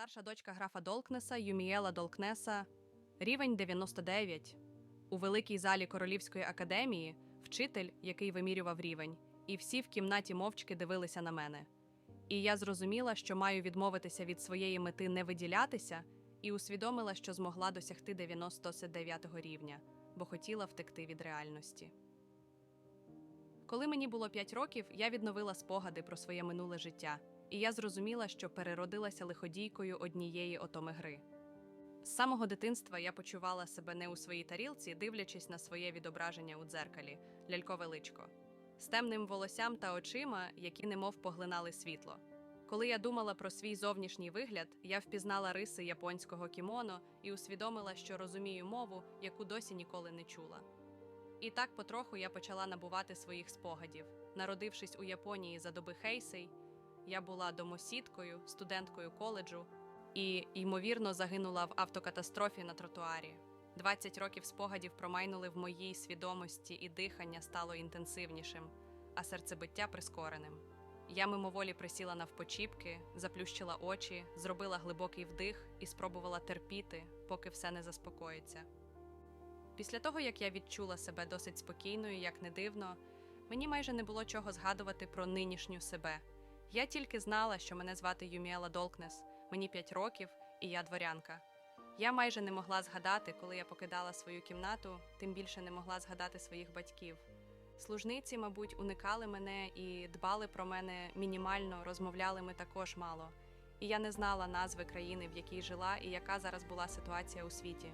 Старша дочка графа Долкнеса Юміела Долкнеса, рівень 99. У великій залі Королівської академії вчитель, який вимірював рівень, і всі в кімнаті мовчки дивилися на мене. І я зрозуміла, що маю відмовитися від своєї мети не виділятися, і усвідомила, що змогла досягти 99 рівня, бо хотіла втекти від реальності. Коли мені було 5 років, я відновила спогади про своє минуле життя, і я зрозуміла, що переродилася лиходійкою однієї отоми гри. З самого дитинства я почувала себе не у своїй тарілці, дивлячись на своє відображення у дзеркалі, лялькове личко, з темним волоссям та очима, які немов поглинали світло. Коли я думала про свій зовнішній вигляд, я впізнала риси японського кімоно і усвідомила, що розумію мову, яку досі ніколи не чула. І так потроху я почала набувати своїх спогадів. Народившись у Японії за доби Хейсей, я була домосідкою, студенткою коледжу і, ймовірно, загинула в автокатастрофі на тротуарі. 20 років спогадів промайнули в моїй свідомості, і дихання стало інтенсивнішим, а серцебиття прискореним. Я мимоволі присіла навпочіпки, заплющила очі, зробила глибокий вдих і спробувала терпіти, поки все не заспокоїться. Після того, як я відчула себе досить спокійною, як не дивно, мені майже не було чого згадувати про нинішню себе. Я тільки знала, що мене звати Юміела Долкнес, мені 5 років, і я дворянка. Я майже не могла згадати, коли я покидала свою кімнату, тим більше не могла згадати своїх батьків. Служниці, мабуть, уникали мене і дбали про мене мінімально, розмовляли ми також мало. І я не знала назви країни, в якій жила, і яка зараз була ситуація у світі.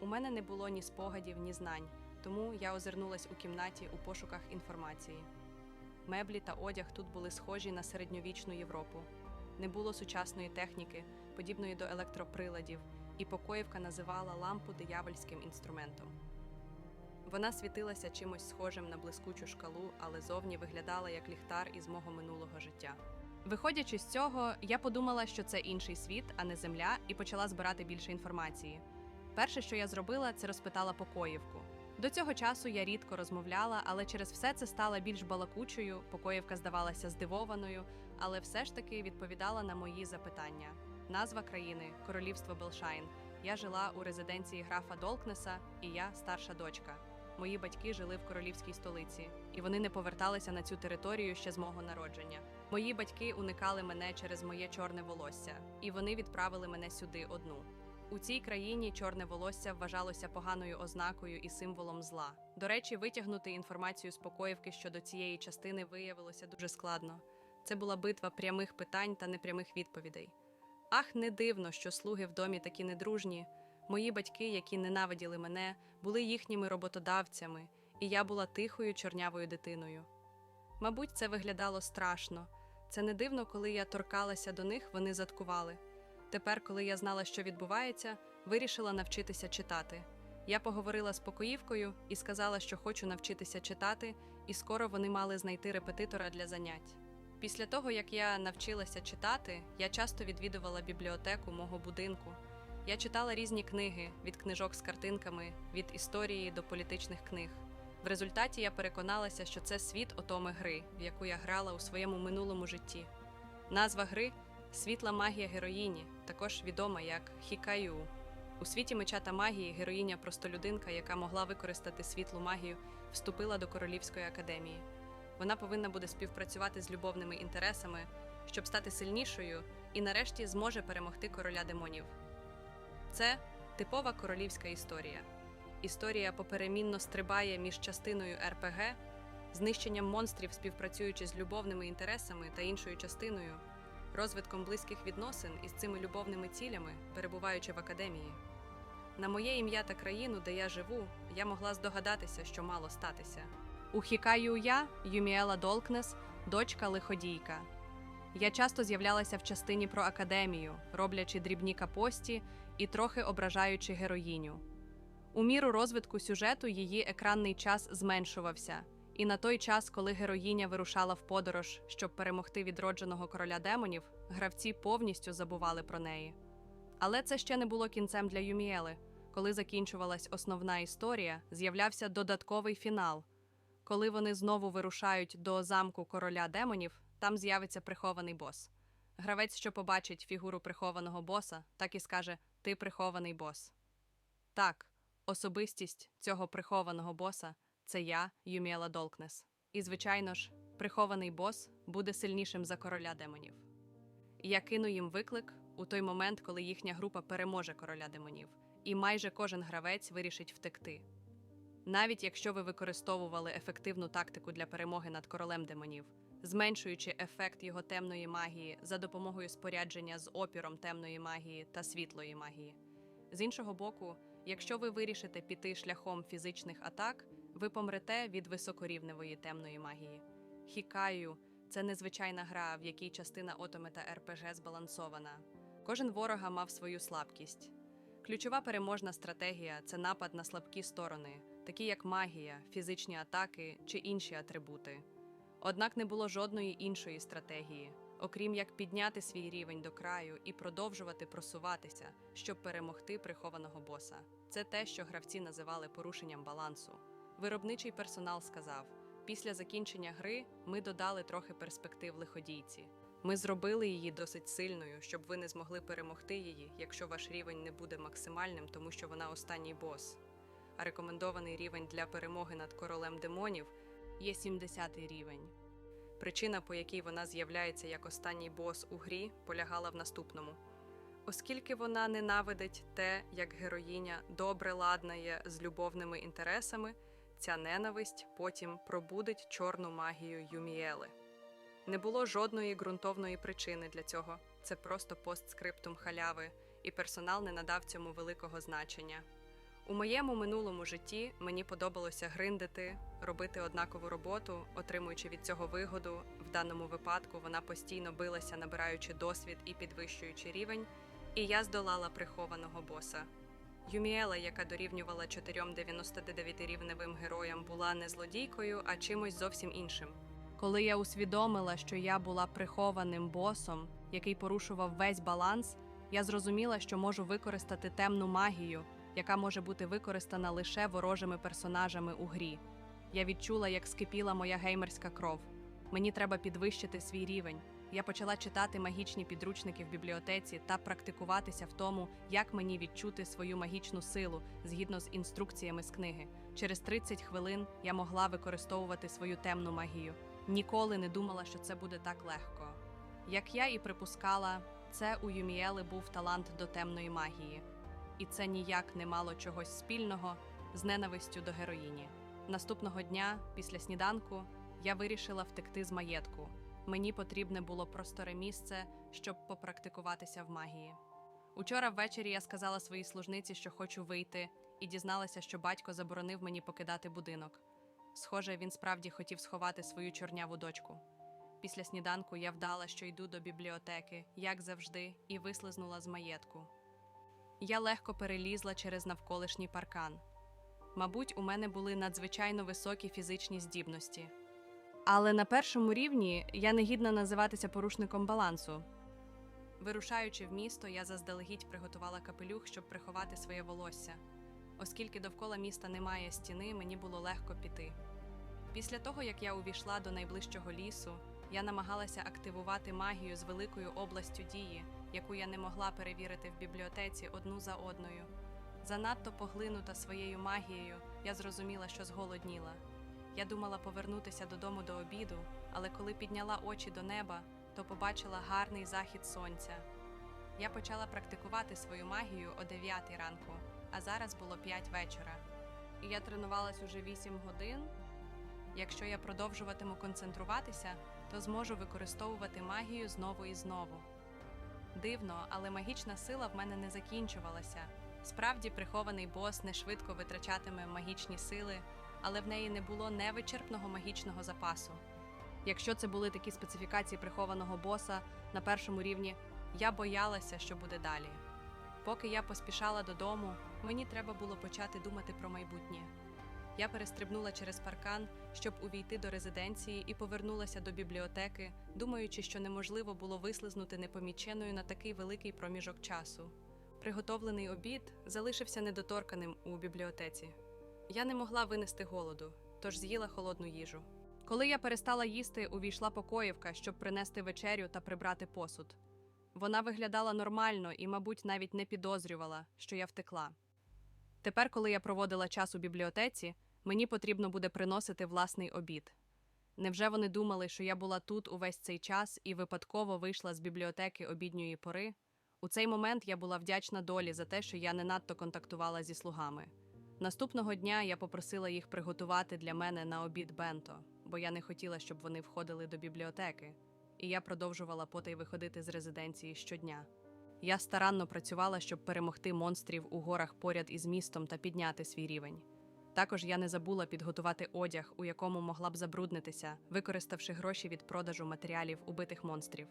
У мене не було ні спогадів, ні знань, тому я озирнулась у кімнаті у пошуках інформації. Меблі та одяг тут були схожі на середньовічну Європу. Не було сучасної техніки, подібної до електроприладів, і покоївка називала лампу диявольським інструментом. Вона світилася чимось схожим на блискучу шкалу, але зовні виглядала як ліхтар із мого минулого життя. Виходячи з цього, я подумала, що це інший світ, а не земля, і почала збирати більше інформації. Перше, що я зробила, це розпитала покоївку. До цього часу я рідко розмовляла, але через все це стала більш балакучою. Покоївка здавалася здивованою, але все ж таки відповідала на мої запитання. Назва країни Королівство Белшайн. Я жила у резиденції графа Долкнеса, і я старша дочка. Мої батьки жили в королівській столиці, і вони не поверталися на цю територію ще з мого народження. Мої батьки уникали мене через моє чорне волосся, і вони відправили мене сюди одну. У цій країні чорне волосся вважалося поганою ознакою і символом зла. До речі, витягнути інформацію з покоївки щодо цієї частини виявилося дуже складно. Це була битва прямих питань та непрямих відповідей. Ах, не дивно, що слуги в домі такі недружні. Мої батьки, які ненавиділи мене, були їхніми роботодавцями, і я була тихою чорнявою дитиною. Мабуть, це виглядало страшно. Це не дивно, коли я торкалася до них, вони заткували. Тепер, коли я знала, що відбувається, вирішила навчитися читати. Я поговорила з покоївкою і сказала, що хочу навчитися читати, і скоро вони мали знайти репетитора для занять. Після того, як я навчилася читати, я часто відвідувала бібліотеку мого будинку. Я читала різні книги від книжок з картинками, від історії до політичних книг. В результаті я переконалася, що це світ отоми гри, в яку я грала у своєму минулому житті. Назва гри Світла магія героїні, також відома як Хікаю. У світі меча та магії героїня простолюдинка, яка могла використати світлу магію, вступила до Королівської академії. Вона повинна буде співпрацювати з любовними інтересами, щоб стати сильнішою, і нарешті зможе перемогти короля демонів. Це типова королівська історія. Історія поперемінно стрибає між частиною РПГ, знищенням монстрів, співпрацюючи з любовними інтересами та іншою частиною розвитком близьких відносин із цими любовними цілями, перебуваючи в академії. На моє ім'я та країну, де я живу, я могла здогадатися, що мало статися. У Хікаю я, Юміела Долкнес, дочка лиходійка. Я часто з'являлася в частині про академію, роблячи дрібні капості і трохи ображаючи героїню. У міру розвитку сюжету її екранний час зменшувався. І на той час, коли героїня вирушала в подорож, щоб перемогти відродженого короля демонів, гравці повністю забували про неї. Але це ще не було кінцем для Юміели. Коли закінчувалась основна історія, з'являвся додатковий фінал. Коли вони знову вирушають до замку короля демонів, там з'явиться прихований бос. Гравець, що побачить фігуру прихованого боса, так і скаже Ти прихований бос. Так, особистість цього прихованого боса це я, Юміела Долкнес. І, звичайно ж, прихований бос буде сильнішим за короля демонів. Я кину їм виклик у той момент, коли їхня група переможе короля демонів, і майже кожен гравець вирішить втекти. Навіть якщо ви використовували ефективну тактику для перемоги над королем демонів, зменшуючи ефект його темної магії за допомогою спорядження з опіром темної магії та світлої магії. З іншого боку, якщо ви вирішите піти шляхом фізичних атак, ви помрете від високорівневої темної магії. Хікаю це незвичайна гра, в якій частина отоми та РПГ збалансована. Кожен ворога мав свою слабкість. Ключова переможна стратегія це напад на слабкі сторони, такі як магія, фізичні атаки чи інші атрибути. Однак не було жодної іншої стратегії, окрім як підняти свій рівень до краю і продовжувати просуватися, щоб перемогти прихованого боса. Це те, що гравці називали порушенням балансу. Виробничий персонал сказав: після закінчення гри ми додали трохи перспектив лиходійці. Ми зробили її досить сильною, щоб ви не змогли перемогти її, якщо ваш рівень не буде максимальним, тому що вона останній бос. А рекомендований рівень для перемоги над королем демонів є 70-й рівень. Причина, по якій вона з'являється як останній бос у грі, полягала в наступному. Оскільки вона ненавидить те, як героїня добре ладнає з любовними інтересами, ця ненависть потім пробудить чорну магію Юміели. Не було жодної ґрунтовної причини для цього. Це просто постскриптум халяви, і персонал не надав цьому великого значення. У моєму минулому житті мені подобалося гриндити, робити однакову роботу, отримуючи від цього вигоду. В даному випадку вона постійно билася, набираючи досвід і підвищуючи рівень, і я здолала прихованого боса. Юміела, яка дорівнювала 4,99 рівневим героям, була не злодійкою, а чимось зовсім іншим. Коли я усвідомила, що я була прихованим босом, який порушував весь баланс, я зрозуміла, що можу використати темну магію, яка може бути використана лише ворожими персонажами у грі. Я відчула, як скипіла моя геймерська кров. Мені треба підвищити свій рівень. Я почала читати магічні підручники в бібліотеці та практикуватися в тому, як мені відчути свою магічну силу згідно з інструкціями з книги. Через 30 хвилин я могла використовувати свою темну магію. Ніколи не думала, що це буде так легко. Як я і припускала, це у Юміели був талант до темної магії, і це ніяк не мало чогось спільного з ненавистю до героїні. Наступного дня, після сніданку, я вирішила втекти з маєтку. Мені потрібне було просторе місце, щоб попрактикуватися в магії. Учора ввечері я сказала своїй служниці, що хочу вийти, і дізналася, що батько заборонив мені покидати будинок. Схоже, він справді хотів сховати свою чорняву дочку. Після сніданку я вдала, що йду до бібліотеки, як завжди, і вислизнула з маєтку. Я легко перелізла через навколишній паркан. Мабуть, у мене були надзвичайно високі фізичні здібності. Але на першому рівні я не гідна називатися порушником балансу. Вирушаючи в місто, я заздалегідь приготувала капелюх, щоб приховати своє волосся. Оскільки довкола міста немає стіни, мені було легко піти. Після того, як я увійшла до найближчого лісу, я намагалася активувати магію з великою областю дії, яку я не могла перевірити в бібліотеці одну за одною. Занадто поглинута своєю магією, я зрозуміла, що зголодніла. Я думала повернутися додому до обіду, але коли підняла очі до неба, то побачила гарний захід сонця. Я почала практикувати свою магію о 9 ранку, а зараз було 5 вечора. І я тренувалась уже 8 годин. Якщо я продовжуватиму концентруватися, то зможу використовувати магію знову і знову. Дивно, але магічна сила в мене не закінчувалася. Справді, прихований бос не швидко витрачатиме магічні сили, але в неї не було невичерпного магічного запасу. Якщо це були такі специфікації прихованого боса на першому рівні, я боялася, що буде далі. Поки я поспішала додому, мені треба було почати думати про майбутнє. Я перестрибнула через паркан, щоб увійти до резиденції, і повернулася до бібліотеки, думаючи, що неможливо було вислизнути непоміченою на такий великий проміжок часу. Приготовлений обід залишився недоторканим у бібліотеці. Я не могла винести голоду, тож з'їла холодну їжу. Коли я перестала їсти, увійшла покоївка, щоб принести вечерю та прибрати посуд. Вона виглядала нормально і, мабуть, навіть не підозрювала, що я втекла. Тепер, коли я проводила час у бібліотеці, мені потрібно буде приносити власний обід. Невже вони думали, що я була тут увесь цей час і випадково вийшла з бібліотеки обідньої пори? У цей момент я була вдячна долі за те, що я не надто контактувала зі слугами. Наступного дня я попросила їх приготувати для мене на обід бенто, бо я не хотіла, щоб вони входили до бібліотеки, і я продовжувала потай виходити з резиденції щодня. Я старанно працювала, щоб перемогти монстрів у горах поряд із містом та підняти свій рівень. Також я не забула підготувати одяг, у якому могла б забруднитися, використавши гроші від продажу матеріалів убитих монстрів.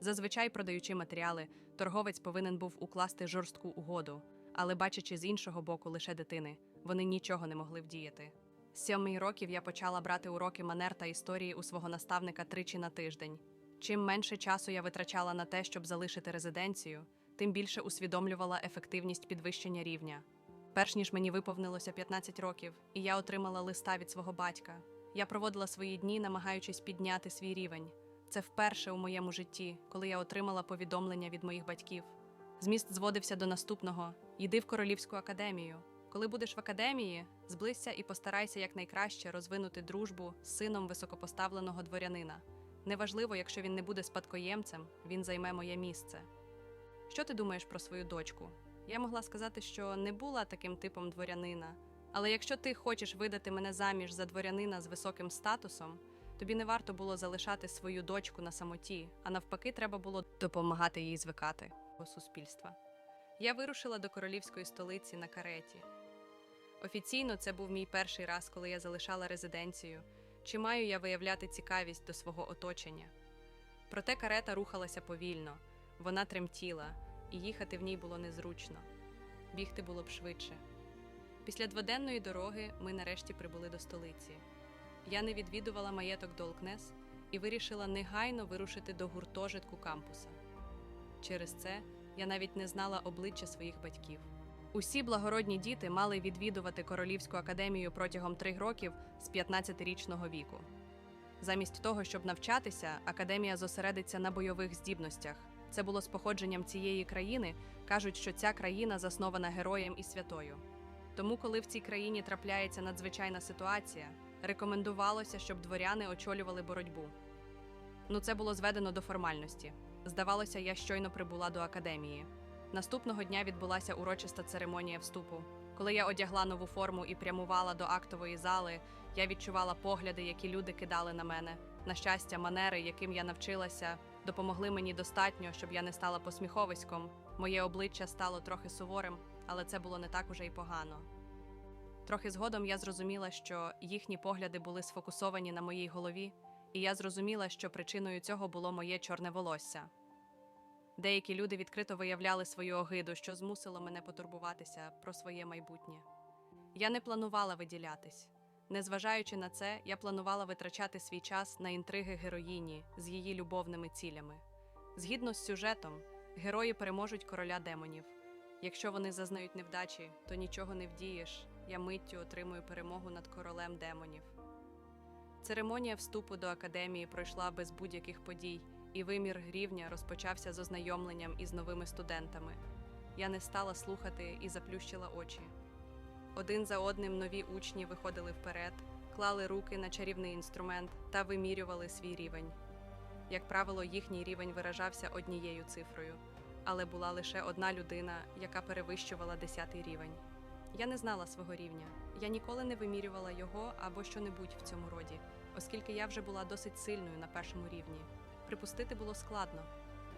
Зазвичай, продаючи матеріали, торговець повинен був укласти жорстку угоду, але бачачи з іншого боку лише дитини, вони нічого не могли вдіяти. З сьомих років я почала брати уроки манер та історії у свого наставника тричі на тиждень. Чим менше часу я витрачала на те, щоб залишити резиденцію, тим більше усвідомлювала ефективність підвищення рівня. Перш ніж мені виповнилося 15 років, і я отримала листа від свого батька. Я проводила свої дні, намагаючись підняти свій рівень. Це вперше у моєму житті, коли я отримала повідомлення від моїх батьків. Зміст зводився до наступного: йди в королівську академію. Коли будеш в академії, зблизься і постарайся якнайкраще розвинути дружбу з сином високопоставленого дворянина. Неважливо, якщо він не буде спадкоємцем, він займе моє місце. Що ти думаєш про свою дочку? Я могла сказати, що не була таким типом дворянина. Але якщо ти хочеш видати мене заміж за дворянина з високим статусом, тобі не варто було залишати свою дочку на самоті, а навпаки, треба було допомагати їй звикати суспільства. Я вирушила до королівської столиці на кареті. Офіційно це був мій перший раз, коли я залишала резиденцію. Чи маю я виявляти цікавість до свого оточення? Проте карета рухалася повільно, вона тремтіла, і їхати в ній було незручно. Бігти було б швидше. Після дводенної дороги ми нарешті прибули до столиці. Я не відвідувала маєток Долкнес і вирішила негайно вирушити до гуртожитку кампуса. Через це я навіть не знала обличчя своїх батьків. Усі благородні діти мали відвідувати Королівську академію протягом трьох років з 15-річного віку. Замість того, щоб навчатися, академія зосередиться на бойових здібностях. Це було з походженням цієї країни. кажуть, що ця країна заснована героєм і святою. Тому, коли в цій країні трапляється надзвичайна ситуація, рекомендувалося, щоб дворяни очолювали боротьбу. Ну, це було зведено до формальності. Здавалося, я щойно прибула до академії. Наступного дня відбулася урочиста церемонія вступу. Коли я одягла нову форму і прямувала до актової зали, я відчувала погляди, які люди кидали на мене. На щастя, манери, яким я навчилася, допомогли мені достатньо, щоб я не стала посміховиськом. Моє обличчя стало трохи суворим, але це було не так уже й погано. Трохи згодом я зрозуміла, що їхні погляди були сфокусовані на моїй голові, і я зрозуміла, що причиною цього було моє чорне волосся. Деякі люди відкрито виявляли свою огиду, що змусило мене потурбуватися про своє майбутнє. Я не планувала виділятись. Незважаючи на це, я планувала витрачати свій час на інтриги героїні з її любовними цілями. Згідно з сюжетом, герої переможуть короля демонів. Якщо вони зазнають невдачі, то нічого не вдієш. Я миттю отримую перемогу над королем демонів. Церемонія вступу до академії пройшла без будь-яких подій, і вимір рівня розпочався з ознайомленням із новими студентами. Я не стала слухати і заплющила очі. Один за одним нові учні виходили вперед, клали руки на чарівний інструмент та вимірювали свій рівень. Як правило, їхній рівень виражався однією цифрою, але була лише одна людина, яка перевищувала десятий рівень. Я не знала свого рівня. Я ніколи не вимірювала його або що-небудь в цьому роді, оскільки я вже була досить сильною на першому рівні. Припустити було складно.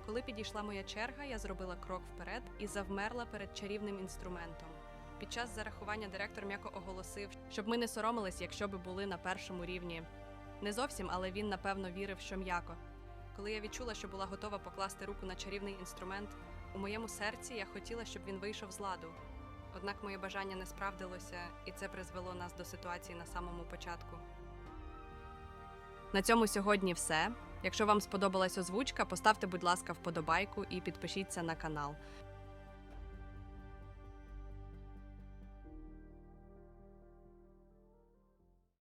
Коли підійшла моя черга, я зробила крок вперед і завмерла перед чарівним інструментом. Під час зарахування директор м'яко оголосив, щоб ми не соромились, якщо би були на першому рівні. Не зовсім, але він напевно вірив, що м'яко. Коли я відчула, що була готова покласти руку на чарівний інструмент, у моєму серці я хотіла, щоб він вийшов з ладу. Однак моє бажання не справдилося, і це призвело нас до ситуації на самому початку. На цьому сьогодні все. Якщо вам сподобалась озвучка, поставте, будь ласка, вподобайку і підпишіться на канал.